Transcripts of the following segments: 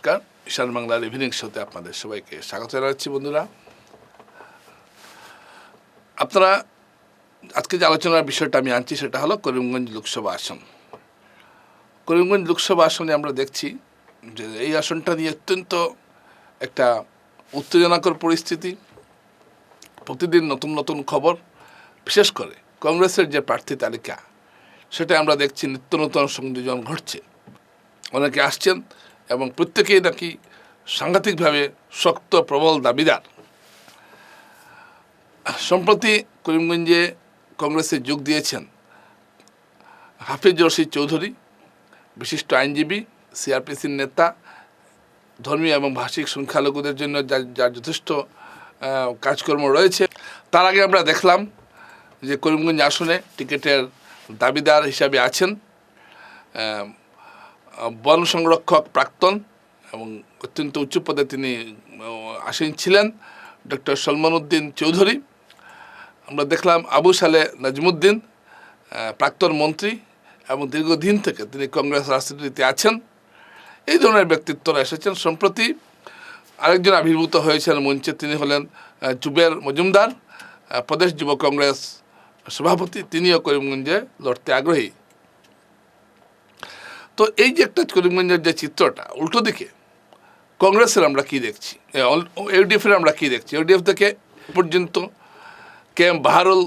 নমস্কার, ঈশান বাংলার ইভিনিং শোতে আপনাদের সবাইকে স্বাগত জানাচ্ছি বন্ধুরা। আপনারা, আজকে যে আলোচনার বিষয়টা আমি আনছি সেটা হলো করিমগঞ্জ লোকসভা আসন। করিমগঞ্জ লোকসভা আসনে আমরা দেখছি যে এই আসনটা নিয়ে অত্যন্ত একটা উত্তেজনাকর পরিস্থিতি, প্রতিদিন নতুন নতুন খবর, বিশেষ করে কংগ্রেসের যে প্রার্থী তালিকা, সেটা আমরা দেখছি নিত্য নতুন সংযোজন ঘটছে। অনেকে আসছেন এবং প্রত্যেকেই নাকি সাংঘাতিকভাবে শক্ত, প্রবল দাবিদার। সম্প্রতি করিমগঞ্জে কংগ্রেসে যোগ দিয়েছেন হাফিজ রশিদ চৌধুরী, বিশিষ্ট আইনজীবী, সিআরপিসির নেতা, ধর্মীয় এবং ভাষিক সংখ্যালঘুদের জন্য যার যার যথেষ্ট কাজকর্ম রয়েছে। তার আগে আমরা দেখলাম যে করিমগঞ্জ আসনে টিকিটের দাবিদার হিসাবে আছেন বন সংরক্ষক প্রাক্তন এবং অত্যন্ত উচ্চ পদে তিনি আসীন ছিলেন, ডক্টর সলমান উদ্দিন চৌধুরী। আমরা দেখলাম আবু সালে নাজমুদ্দিন প্রাক্তন মন্ত্রী এবং দীর্ঘদিন থেকে তিনি কংগ্রেস রাজনীতিতে আছেন। এই ধরনের ব্যক্তিত্বরা এসেছেন। সম্প্রতি আরেকজন আবির্ভূত হয়েছেন মঞ্চে তিনি হলেন জুবের মজুমদার প্রদেশ যুব কংগ্রেস সভাপতি। তিনিও করিমগঞ্জে লড়তে আগ্রহী। তো এই যে একটা করিমগঞ্জের যে চিত্রটা, উল্টো দিকে, কংগ্রেসের আমরা কি দেখছি? ইউডিএফের আমরা কি দেখছি? ইউডিএফ থেকে পর্যন্ত কে এম বাহারুল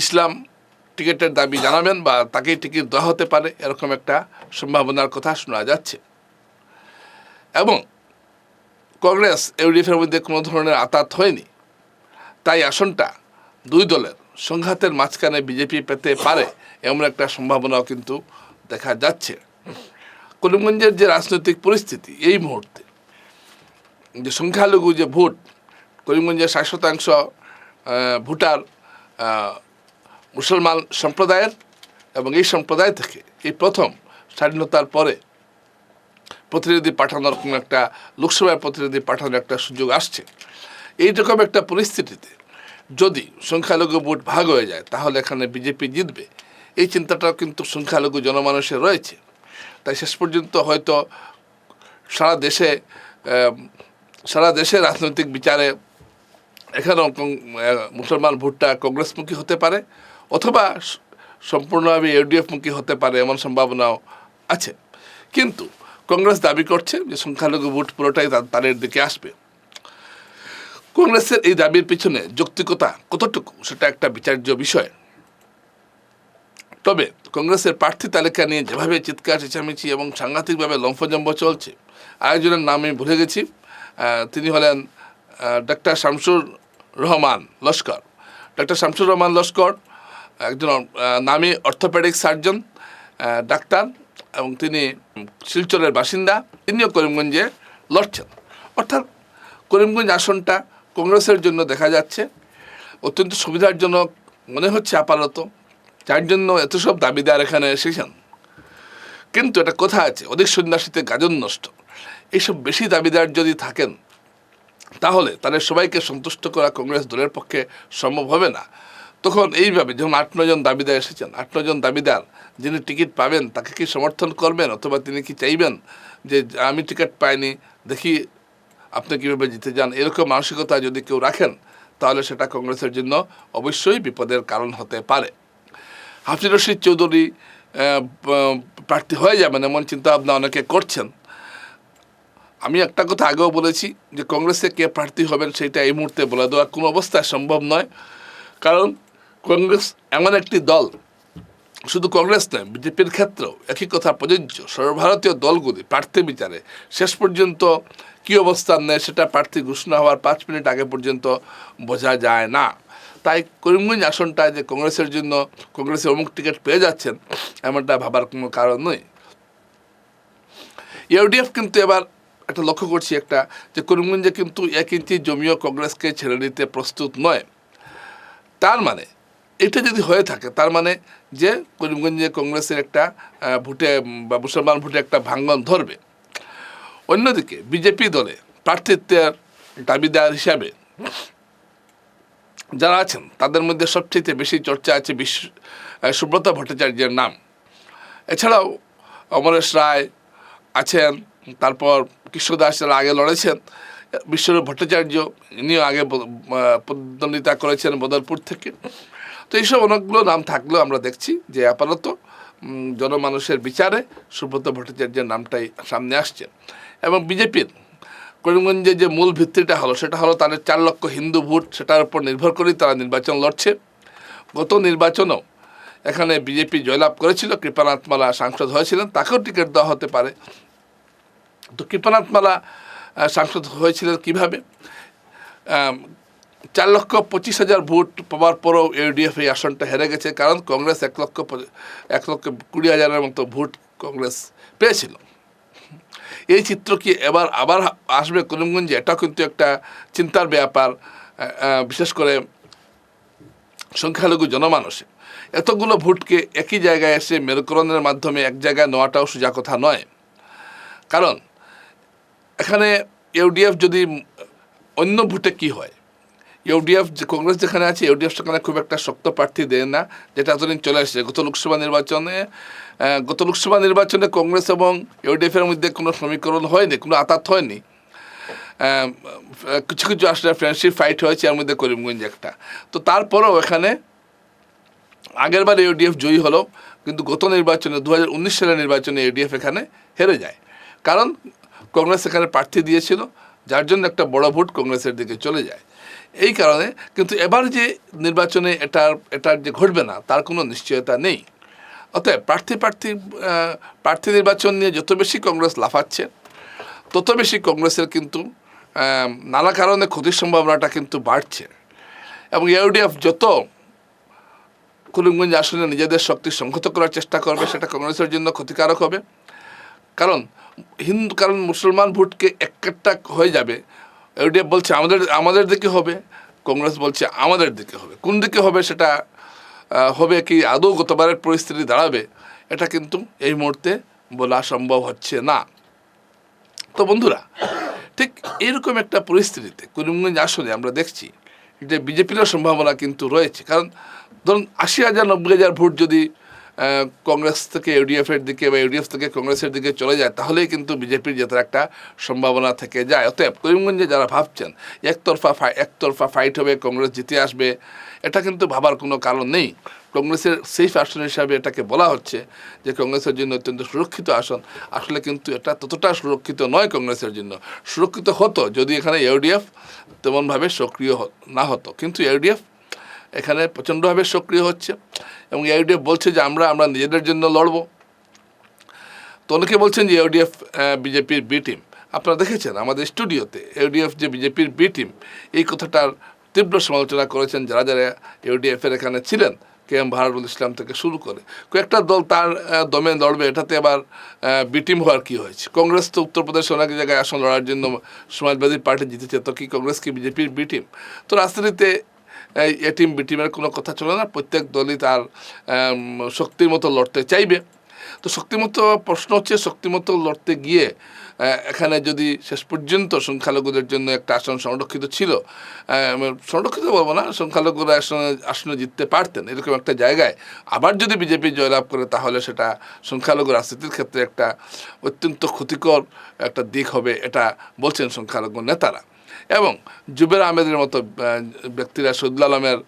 ইসলাম টিকিটের দাবি জানাবেন বা তাকেই টিকিট দেওয়া হতে পারে, এরকম একটা সম্ভাবনার কথা শোনা যাচ্ছে। এবং কংগ্রেস ইউডিএফের মধ্যে কোনো ধরনের আতাত হয়নি। তাই আসনটা দুই দলের সংঘাতের মাঝখানে বিজেপি পেতে পারে, এমন একটা সম্ভাবনাও কিন্তু দেখা যাচ্ছে। করিমগঞ্জের যে রাজনৈতিক পরিস্থিতি এই মুহূর্তে, যে সংখ্যালঘু যে ভোট, করিমগঞ্জের ষাট শতাংশ ভোটার মুসলমান সম্প্রদায়ের এবং এই সম্প্রদায় থেকে এই প্রথম স্বাধীনতার পরে প্রতিনিধি পাঠানোর কোনো একটা, লোকসভায় প্রতিনিধি পাঠানোর একটা সুযোগ আসছে। এইরকম একটা পরিস্থিতিতে যদি সংখ্যালঘু ভোট ভাগ হয়ে যায়, তাহলে এখানে বিজেপি জিতবে। এই চিন্তাটাও কিন্তু সংখ্যালঘু জনমানুষের রয়েছে। তাই শেষ পর্যন্ত হয়তো সারা দেশে সারা দেশে রাজনৈতিক বিচারে এখানেও মুসলমান ভোটটা কংগ্রেসমুখী হতে পারে অথবা সম্পূর্ণভাবে ইউডিএফমুখী হতে পারে এমন সম্ভাবনাও আছে। কিন্তু কংগ্রেস দাবি করছে যে সংখ্যালঘু ভোট পুরোটাই তাদের দিকে আসবে। কংগ্রেসের এই দাবির পিছনে যৌক্তিকতা কতটুকু সেটা একটা বিচার্য বিষয়। তবে কংগ্রেসের প্রার্থী তালিকা নিয়ে যেভাবে চিৎকার, চেঁচামেচি এবং সাংঘাতিকভাবে লম্ফজম্ব চলছে, আরেকজনের নাম আমি ভুলে গেছি। তিনি হলেন ডক্টর শামসুর রহমান লস্কর। ডক্টর শামসুর রহমান লস্কর, একজন নামী অর্থোপেডিক সার্জন ডাক্তার এবং তিনি শিলচরের বাসিন্দা। তিনিও করিমগঞ্জে লড়ছেন। অর্থাৎ করিমগঞ্জ আসনটা কংগ্রেসের জন্য দেখা যাচ্ছে, অত্যন্ত সুবিধাজনক মনে হচ্ছে আপাতত। যার জন্য এত সব দাবিদার এখানে এসেছেন। কিন্তু এটা কথা আছে, অধিক সন্ন্যাসীতে গাজন নষ্ট। এইসব বেশি দাবিদার যদি থাকেন, তাহলে তাদের সবাইকে সন্তুষ্ট করা কংগ্রেস দলের পক্ষে সম্ভব হবে না। তখন এইভাবে যখন আট নজন দাবিদার এসেছেন, আট নজন দাবিদার যিনি টিকিট পাবেন, তাকে কি সমর্থন করবেন অথবা তিনি কি চাইবেন যে, আমি টিকিট পাইনি, দেখি আপনি কীভাবে জিতে যান এরকম মানসিকতা যদি কেউ রাখেন, তাহলে সেটা কংগ্রেসের জন্য অবশ্যই বিপদের কারণ হতে পারে। হাফিজ রশিদ চৌধুরী প্রার্থী হয়ে যাবেন এমন চিন্তা ভাবনা অনেকে করছেন। আমি একটা কথা আগেও বলেছি যে কংগ্রেসে কে প্রার্থী হবেন সেটা এই মুহূর্তে বলে দেওয়া কোনো অবস্থায় সম্ভব নয়। কারণ কংগ্রেস এমন একটি দল, শুধু কংগ্রেস নয়, বিজেপির ক্ষেত্রেও একই কথা প্রযোজ্য। সর্বভারতীয় দলগুলি প্রার্থী বিচারে শেষ পর্যন্ত কী অবস্থান নেয় সেটা প্রার্থী ঘোষণা হওয়ার পাঁচ মিনিট আগে পর্যন্ত বোঝা যায় না। তাই করিমগঞ্জ আসনটা যে কংগ্রেসের জন্য কংগ্রেসের অমুক টিকিট পেয়ে যাচ্ছেন, এমনটা ভাবার কোনো কারণ নয় ইউডিএফ কিন্তু এবার একটা লক্ষ্য করছি একটা, যে করিমগঞ্জে কিন্তু এক ইঞ্চি জমিও কংগ্রেসকে ছেড়ে দিতে প্রস্তুত নয়। তার মানে এটা যদি হয়ে থাকে, তার মানে যে করিমগঞ্জে কংগ্রেসের একটা ভোটে, বা মুসলমান ভোটে একটা ভাঙ্গন ধরবে। অন্যদিকে বিজেপি দলে প্রার্থিত্বের দাবিদার হিসাবে যারা আছেন, তাদের মধ্যে সবচেয়ে বেশি চর্চা আছে বিশ্ব সুব্রত ভট্টাচার্যের নাম। এছাড়াও অমরেশ রায় আছেন, তারপর কৃষ্ণ দাস যারা আগে লড়েছেন, বিশ্বরূপ ভট্টাচার্য, ইনিও আগে প্রতিদ্বন্দ্বিতা করেছেন বদরপুর থেকে। তো এইসব অনেকগুলো নাম থাকলেও আমরা দেখছি যে আপাতত জনমানুষের বিচারে সুব্রত ভট্টাচার্যের নামটাই সামনে আসছে। এবং বিজেপির করিমগঞ্জে যে মূল ভিত্তিটা হলো, সেটা হলো তাদের চার লক্ষ হিন্দু ভোট, সেটার উপর নির্ভর করেই তারা নির্বাচন লড়ছে। গত নির্বাচনেও এখানে বিজেপি জয়লাভ করেছিল, কৃপানাথ মালা সাংসদ হয়েছিলেন, তাকেও টিকিট দেওয়া হতে পারে। তো কৃপানাথ মালা সাংসদ হয়েছিলেন কীভাবে? চার লক্ষ পঁচিশ হাজার ভোট পাওয়ার পরও ইউডিএফ এই আসনটা হেরে গেছে, কারণ কংগ্রেস এক লক্ষ এক লক্ষ কুড়ি হাজারের মতো ভোট কংগ্রেস পেয়েছিল। এই চিত্র কি এবার আবার আসবে করিমগঞ্জে? এটা কিন্তু একটা চিন্তার ব্যাপার বিশেষ করে সংখ্যালঘু জনমানসে এতগুলো ভোটকে একই জায়গায় এসে মেরুকরণের মাধ্যমে এক জায়গায় নেওয়াটাও সোজা কথা নয়। কারণ এখানে ইউডিএফ যদি অন্য ভোটে কি হয়? ইউডিএফ, যে কংগ্রেস যেখানে আছে, ইউডিএফ সেখানে খুব একটা শক্ত প্রার্থী দেয় না, যেটা এতদিন চলে আসছে। গত লোকসভা নির্বাচনে গত লোকসভা নির্বাচনে কংগ্রেস এবং ইউডিএফের মধ্যে কোনো সমীকরণ হয়নি, কোনো আতাত হয়নি। কিছু কিছু আসলে ফ্রেন্ডশিপ ফাইট হয়েছে, এর মধ্যে করিমগঞ্জ একটা। তো তারপরেও এখানে আগেরবার ইউডিএফ জয়ী হলো, কিন্তু গত নির্বাচনে দু হাজার উনিশ সালের নির্বাচনে ইউডিএফ এখানে হেরে যায়। কারণ কংগ্রেস এখানে প্রার্থী দিয়েছিল, যার জন্য একটা বড় ভোট কংগ্রেসের দিকে চলে যায়। এই কারণে কিন্তু এবার যে নির্বাচনে এটার এটার যে ঘটবে না, তার কোনো নিশ্চয়তা নেই। অতএব প্রার্থী প্রার্থী প্রার্থী নির্বাচন নিয়ে যত বেশি কংগ্রেস লাফাচ্ছে, তত বেশি কংগ্রেসের কিন্তু নানা কারণে ক্ষতির সম্ভাবনাটা কিন্তু বাড়ছে। এবং ইউডিএফ যত করিমগঞ্জ আসনে নিজেদের শক্তি সংহত করার চেষ্টা করবে, সেটা কংগ্রেসের জন্য ক্ষতিকারক হবে। কারণ, হিন্দু, কারণ মুসলমান ভোটকে একটা হয়ে যাবে ইউডিএফ বলছে, আমাদের আমাদের দিকে হবে। কংগ্রেস বলছে, আমাদের দিকে হবে। কোন দিকে হবে সেটা হবে কি আদৌ গতবারের পরিস্থিতি দাঁড়াবে? এটা কিন্তু এই মুহূর্তে বলা সম্ভব হচ্ছে না। তো বন্ধুরা, ঠিক এরকম একটা পরিস্থিতিতে করিমগঞ্জ আসনে আমরা দেখছি যে বিজেপিরও সম্ভাবনা কিন্তু রয়েছে। কারণ ধরুন আশি হাজার, নব্বই হাজার ভোট যদি কংগ্রেস থেকে ইউডিএফের দিকে বা ইউডিএফ থেকে কংগ্রেসের দিকে চলে যায়, তাহলেই কিন্তু বিজেপির জেতার একটা সম্ভাবনা থেকে যায়। অতএব করিমগঞ্জে যারা ভাবছেন, একতরফা একতরফা ফাইট হবে, কংগ্রেস জিতে আসবে, এটা কিন্তু ভাবার কোনো কারণ নেই। কংগ্রেসের সেফ আসন হিসাবে এটাকে বলা হচ্ছে যে কংগ্রেসের জন্য অত্যন্ত সুরক্ষিত আসন। আসলে কিন্তু এটা ততটা সুরক্ষিত নয় কংগ্রেসের জন্য। সুরক্ষিত হতো যদি এখানে ইউডিএফ তেমনভাবে সক্রিয় না হতো। কিন্তু ইউডিএফ এখানে প্রচণ্ডভাবে সক্রিয় হচ্ছে। এবং ইউডিএফ বলছে যে আমরা আমরা নিজেদের জন্য লড়ব। তো অনেকে বলছেন যে ইউডিএফ বিজেপির বি টিম আপনারা দেখেছেন, আমাদের স্টুডিওতে ইউডিএফ যে বিজেপির বি টিম এই কথাটার তীব্র সমালোচনা করেছেন যারা যারা ইউডিএফের এখানে ছিলেন, কে এম ভারুল ইসলাম থেকে শুরু করে। কয়েকটা দল তার দমে লড়বে, এটাতে আবার বি টিম হওয়ার কি হয়েছে? কংগ্রেস তো উত্তরপ্রদেশে অনেক জায়গায় আসন লড়ার জন্য সমাজবাদী পার্টি জিতেছে, তো কি কংগ্রেস কি বিজেপির বি টিম তো রাজনীতিতে এ টিম বি টিমের কোনো কথা চলে না। প্রত্যেক দলই তার শক্তির মতো লড়তে চাইবে। তো শক্তিমতো প্রশ্ন হচ্ছে শক্তিমতো লড়তে গিয়ে এখানে যদি শেষ পর্যন্ত সংখ্যালঘুদের জন্য একটা আসন সংরক্ষিত ছিল সংরক্ষিত বলব না, সংখ্যালঘুরা আসনে আসনে জিততে পারতেন এরকম একটা জায়গায়। আবার যদি বিজেপি জয়লাভ করে, তাহলে সেটা সংখ্যালঘু রাজনীতির ক্ষেত্রে একটা অত্যন্ত ক্ষতিকর একটা দিক হবে, এটা বলছেন সংখ্যালঘু নেতারা। এবং জুবের আহমেদের মতো ব্যক্তিরা সৈদুল আলমের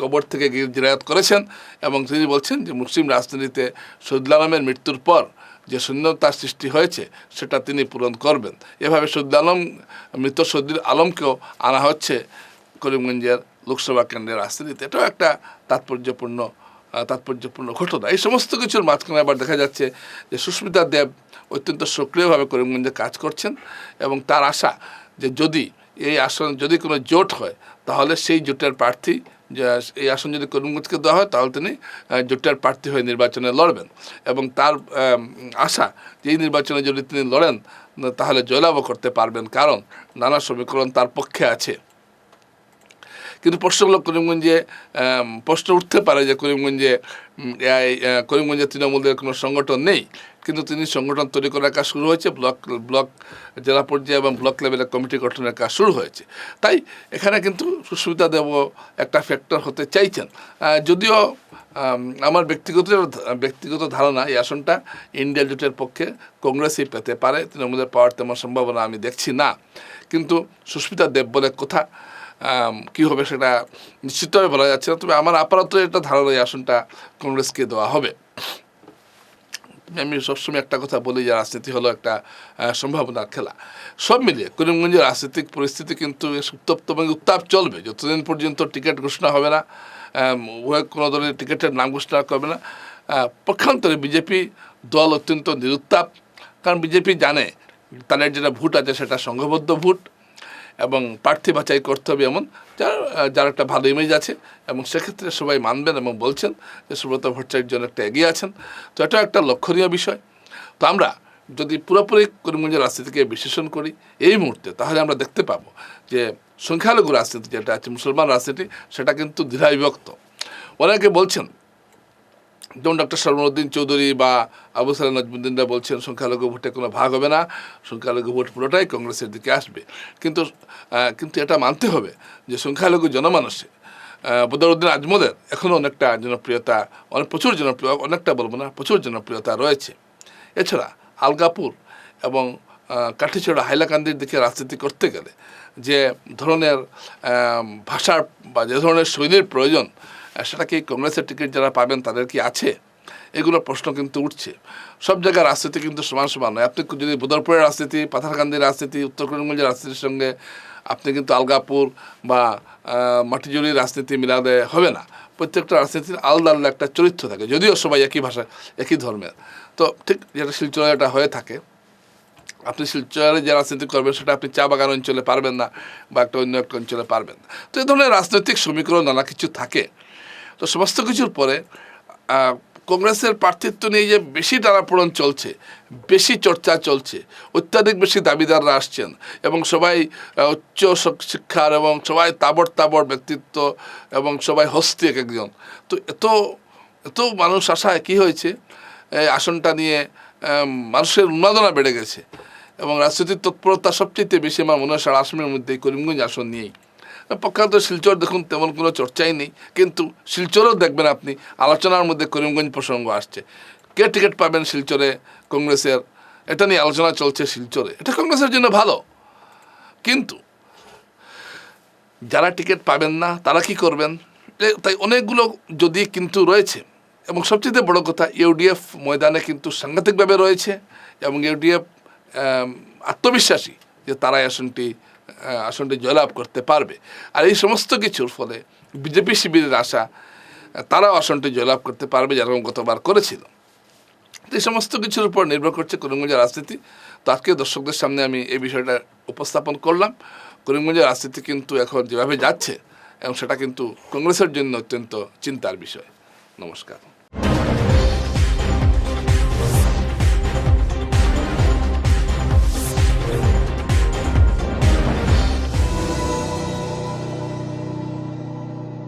কবর থেকে জিরায়ত করেছেন এবং তিনি বলছেন যে মুসলিম রাজনীতিতে সৈদুল আলমের মৃত্যুর পর যে শূন্যতার সৃষ্টি হয়েছে, সেটা তিনি পূরণ করবেন। এভাবে সৈদুল আলম, মৃত সৈদুল আলমকেও আনা হচ্ছে করিমগঞ্জের লোকসভা কেন্দ্রের রাজনীতিতে। এটাও একটা তাৎপর্যপূর্ণ তাৎপর্যপূর্ণ ঘটনা এই সমস্ত কিছুর মাঝখানে আবার দেখা যাচ্ছে যে সুস্মিতা দেব অত্যন্ত সক্রিয়ভাবে করিমগঞ্জে কাজ করছেন এবং তার আশা যে যদি এই আসন যদি কোনো জোট হয়, তাহলে সেই জোটের প্রার্থী এই আসন যদি করিমগঞ্জকে দেওয়া হয়, তাহলে তিনি জোটের প্রার্থী হয়ে নির্বাচনে লড়বেন। এবং তার আশা যে এই নির্বাচনে যদি তিনি লড়েন, তাহলে জয়লাভও করতে পারবেন। কারণ নানা সমীকরণ তার পক্ষে আছে। কিন্তু প্রশ্নগুলো করিমগঞ্জে প্রশ্ন উঠতে পারে যে করিমগঞ্জে করিমগঞ্জে তৃণমূলের কোনো সংগঠন নেই। কিন্তু তিনি সংগঠন তৈরি করার কাজ শুরু হয়েছে, ব্লক ব্লক জেলা পর্যায়ে এবং ব্লক লেভেলে কমিটি গঠনের কাজ শুরু হয়েছে। তাই এখানে কিন্তু সুস্মিতা দেব একটা ফ্যাক্টর হতে চাইছেন। যদিও আমার ব্যক্তিগত ব্যক্তিগত ধারণা এই আসনটা ইন্ডিয়া জোটের পক্ষে কংগ্রেসই পেতে পারে, তৃণমূলের পাওয়ার তেমন সম্ভাবনা আমি দেখছি না। কিন্তু সুস্মিতা দেব বলে কথা কি হবে সেটা নিশ্চিতভাবে বলা যাচ্ছে না। তবে আমার আপাতত এটা ধারণা আসনটা কংগ্রেসকে দেওয়া হবে। আমি সবসময় একটা কথা বলি যে রাজনীতি হলো একটা সম্ভাবনার খেলা। সব মিলিয়ে করিমগঞ্জের রাজনৈতিক পরিস্থিতি কিন্তু উত্তপ্ত এবং উত্তাপ চলবে। যতদিন পর্যন্ত টিকিট ঘোষণা হবে না কোনো দলের টিকিটের নাম ঘোষণা করবে না। পক্ষান্তরে বিজেপি দল অত্যন্ত নিরুত্তাপ। কারণ বিজেপি জানে তাদের যেটা ভোট আছে সেটা সংঘবদ্ধ ভোট। এবং প্রার্থী বাছাই করতে হবে এমন যার যার একটা ভালো ইমেজ আছে। এবং সেক্ষেত্রে সবাই মানবেন এবং বলছেন যে সুব্রত ভট্টাচার্য জন্য একটা এগিয়ে আছেন। তো এটা একটা লক্ষণীয় বিষয়। তো আমরা যদি পুরোপুরি করিমগঞ্জের রাজনীতিকে বিশ্লেষণ করি এই মুহূর্তে, তাহলে আমরা দেখতে পাবো যে সংখ্যালঘু রাজনীতি যেটা আছে, মুসলমান রাজনীতি, সেটা কিন্তু দ্বিধায় বিভক্ত অনেকে বলছেন যেমন ডক্টর সরমুদ্দিন চৌধুরী বা আবু সালাম নজমুদ্দিনরা বলছেন, সংখ্যালঘু ভোটে কোনো ভাগ হবে না, সংখ্যালঘু ভোট পুরোটাই কংগ্রেসের দিকে আসবে। কিন্তু কিন্তু এটা মানতে হবে যে সংখ্যালঘু জনমানসে বদরুদ্দিন আজমলের এখনও অনেকটা জনপ্রিয়তা, অনেক প্রচুর জনপ্রিয়, অনেকটা বলব না, প্রচুর জনপ্রিয়তা রয়েছে। এছাড়া আলগাপুর এবং কাঠিছড়া হাইলাকান্দির দিকে রাজনীতি করতে গেলে যে ধরনের ভাষার বা যে ধরনের শৈলীর প্রয়োজন সেটা কি কংগ্রেসের টিকিট যারা পাবেন তাদের কি আছে? এগুলো প্রশ্ন কিন্তু উঠছে। সব জায়গায় রাজনীতি কিন্তু সমান সমান নয়। আপনি যদি বদরপুরের রাজনীতি পাথারকান্দির রাজনীতি উত্তর করিমগঞ্জের রাজনীতির সঙ্গে আপনি কিন্তু আলগাপুর বা আহ, মাটিজুড়ির রাজনীতি মিলালে হবে না। প্রত্যেকটা রাজনীতির আলাদা আলাদা একটা চরিত্র থাকে যদিও সবাই একই ভাষা একই ধর্মের। তো ঠিক যেটা শিলচরে এটা হয়ে থাকে আপনি শিলচরে যে রাজনীতি করবেন সেটা আপনি চা বাগান অঞ্চলে পারবেন না বা একটা অন্য একটা অঞ্চলে পারবেন তো এই ধরনের রাজনৈতিক সমীকরণ নানা কিছু থাকে। তো সমস্ত কিছুর পরে কংগ্রেসের প্রার্থিত্ব নিয়ে যে বেশি টানাপোড়ন চলছে, বেশি চর্চা চলছে, অত্যাধিক বেশি দাবিদাররা আসছেন এবং সবাই উচ্চ শিক্ষার এবং সবাই তাবড় তাবড় ব্যক্তিত্ব এবং সবাই হস্তি এক একজন। তো এত এত মানুষ আসায় কি হয়েছে? এই আসনটা নিয়ে মানুষের উন্মাদনা বেড়ে গেছে এবং রাজনৈতিক তৎপরতা সবচেয়ে বেশি আমার মনে হয় সারা আসামের মধ্যে, করিমগঞ্জ আসন নিয়েই। পক্ষান্ত শিলচর দেখুন, তেমন কোনো চর্চাই নেই। কিন্তু শিলচরও দেখবেন আপনি, আলোচনার মধ্যে করিমগঞ্জ প্রসঙ্গ আসছে। কে টিকিট পাবেন শিলচরে কংগ্রেসের? এটা নিয়ে আলোচনা চলছে শিলচরে। এটা কংগ্রেসের জন্য ভালো। কিন্তু যারা টিকিট পাবেন না, তারা কি করবেন? তাই অনেকগুলো যদি কিন্তু রয়েছে, এবং সবচেয়ে বড় কথা, ইউডিএফ ময়দানে কিন্তু সাংঘাতিকভাবে রয়েছে, এবং ইউডিএফ আত্মবিশ্বাসী যে তারা এই আসনটি আসনটি জয়লাভ করতে পারবে। আর এই সমস্ত কিছুর ফলে বিজেপি শিবিরের আশা, তারাও আসনটি জয়লাভ করতে পারবে যেরকম গতবার করেছিল। এই সমস্ত কিছুর উপর নির্ভর করছে করিমগঞ্জের রাজনীতি। তো আজকে দর্শকদের সামনে আমি এই বিষয়টা উপস্থাপন করলাম। করিমগঞ্জের রাজনীতি কিন্তু এখন যেভাবে যাচ্ছে, এবং সেটা কিন্তু কংগ্রেসের জন্য অত্যন্ত চিন্তার বিষয়। নমস্কার।